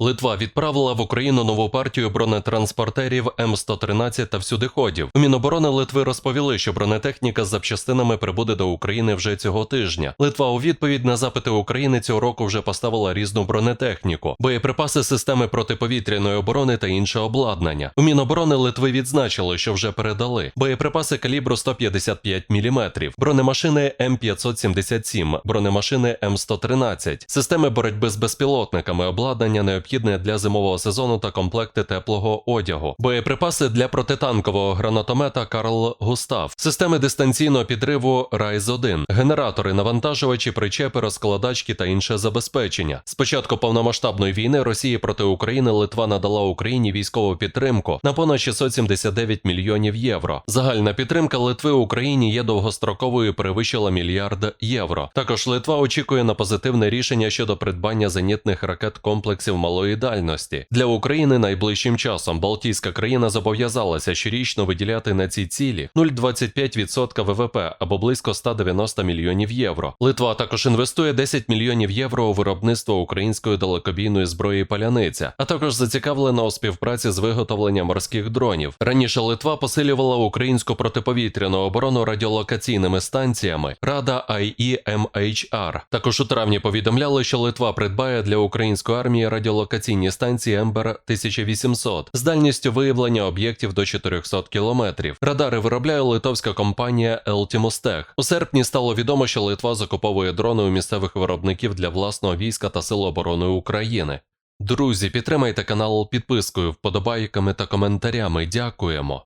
Литва відправила в Україну нову партію бронетранспортерів М113 та всюдиходів. У Міноборони Литви розповіли, що бронетехніка з запчастинами прибуде до України вже цього тижня. Литва у відповідь на запити України цього року вже поставила різну бронетехніку, боєприпаси системи протиповітряної оборони та інше обладнання. У Міноборони Литви відзначили, що вже передали боєприпаси калібру 155 мм, бронемашини М577, бронемашини М113, системи боротьби з безпілотниками, обладнання необхідне для зимового сезону та комплекти теплого одягу, боєприпаси для протитанкового гранатомета Карл Густав, системи дистанційного підриву Райз 1 генератори, навантажувачі, причепи, розкладачки та інше забезпечення. З початку повномасштабної війни Росії проти України Литва надала Україні військову підтримку на понад 679 мільйонів євро. Загальна підтримка Литви Україні є довгостроковою і перевищила мільярд євро. Також Литва очікує на позитивне рішення щодо придбання зенітних ракет комплексів малої дальності для України. Найближчим часом Балтійська країна зобов'язалася щорічно виділяти на ці цілі 0,25% ВВП або близько 190 мільйонів євро. Литва також інвестує 10 мільйонів євро у виробництво української далекобійної зброї паляниця, а також зацікавлена у співпраці з виготовленням морських дронів. Раніше Литва посилювала українську протиповітряну оборону радіолокаційними станціями Рада IEMHR. Також у травні повідомляли, що Литва придбає для української армії радіолокаційні станції Ембер 1800 з дальністю виявлення об'єктів до 400 кілометрів. Радари виробляє литовська компанія Елтімостех. У серпні стало відомо, що Литва закуповує дрони у місцевих виробників для власного війська та Сил оборони України. Друзі, підтримайте канал підпискою, вподобайками та коментарями. Дякуємо.